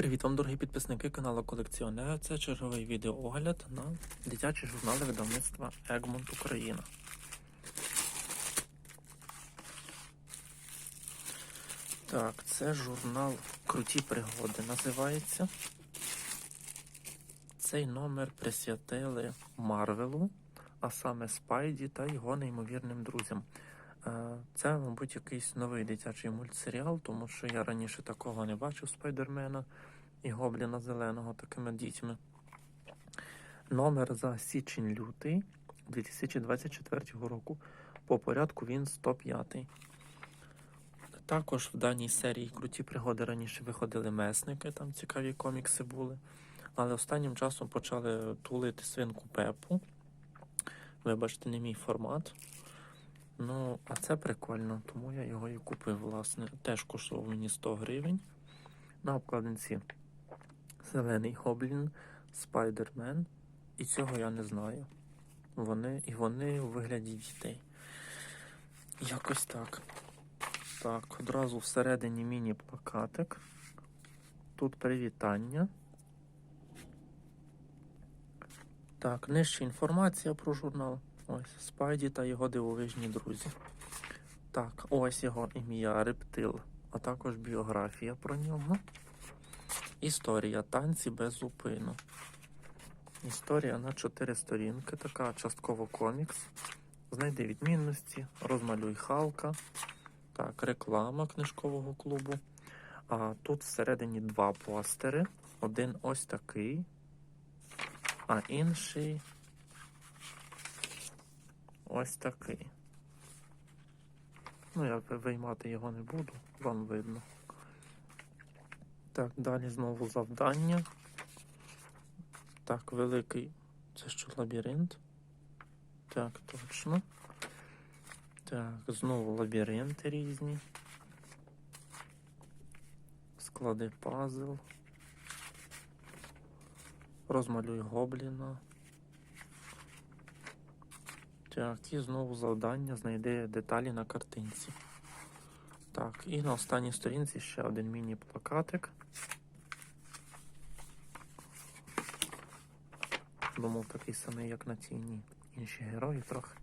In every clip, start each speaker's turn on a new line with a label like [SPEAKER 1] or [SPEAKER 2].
[SPEAKER 1] Привіт вам, дорогі підписники каналу Колекціонер. Це черговий відеоогляд на дитячі журнали видавництва Egmont Україна. Так, це журнал Круті пригоди називається. Цей номер присвятили Марвелу, а саме Спайді та його неймовірним друзям. Е, Це, мабуть, якийсь новий дитячий мультсеріал, тому що я раніше такого не бачив Спайдермена і Гобліна Зеленого такими дітьми. Номер за січень-лютий 2024 року. По порядку він 105. Також в даній серії круті пригоди раніше виходили месники, там цікаві комікси були. Але останнім часом почали тулити свинку Пепу. Вибачте, не мій формат. Ну, а це прикольно, тому я його і купив, власне. Теж коштував мені 100 гривень. На обкладинці Зелений Гоблін, Спайдермен. І цього я не знаю. Вони і вони у вигляді дітей. Якось так. Так, одразу всередині міні-плакатик. Тут привітання. Так, нижче інформація про журнал. Ось Спайді та його дивовижні друзі. Так, ось його ім'я Рептил, а також біографія про нього. Історія танці без зупину. Історія на 4 сторінки, така частково комікс. Знайди відмінності, розмалюй Халка. Так, реклама книжкового клубу. А тут всередині два постери. Один ось такий, а інший ось такий. Ну, я виймати його не буду, вам видно. Так, далі знову завдання. Так, великий. Це що лабіринт? Так, точно. Так, знову лабіринти різні. Склади пазл. Розмалюй гобліна. Так, і знову завдання знайди деталі на картинці. Так, і на останній сторінці ще один міні-плакатик. Думав такий самий, як на цій ні. Інші герої трохи.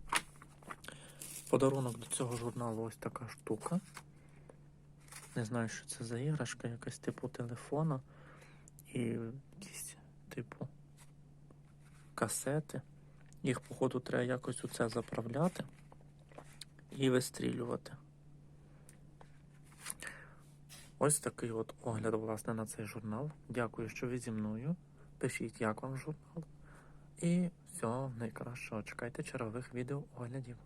[SPEAKER 1] Подарунок до цього журналу ось така штука. Не знаю, що це за іграшка, якась типу телефона і якісь типу касети. Їх, походу, треба якось у це заправляти і вистрілювати. Ось такий от огляд, власне, на цей журнал. Дякую, що ви зі мною. Пишіть, як вам журнал. І всього найкращого. Чекайте чергових відео оглядів.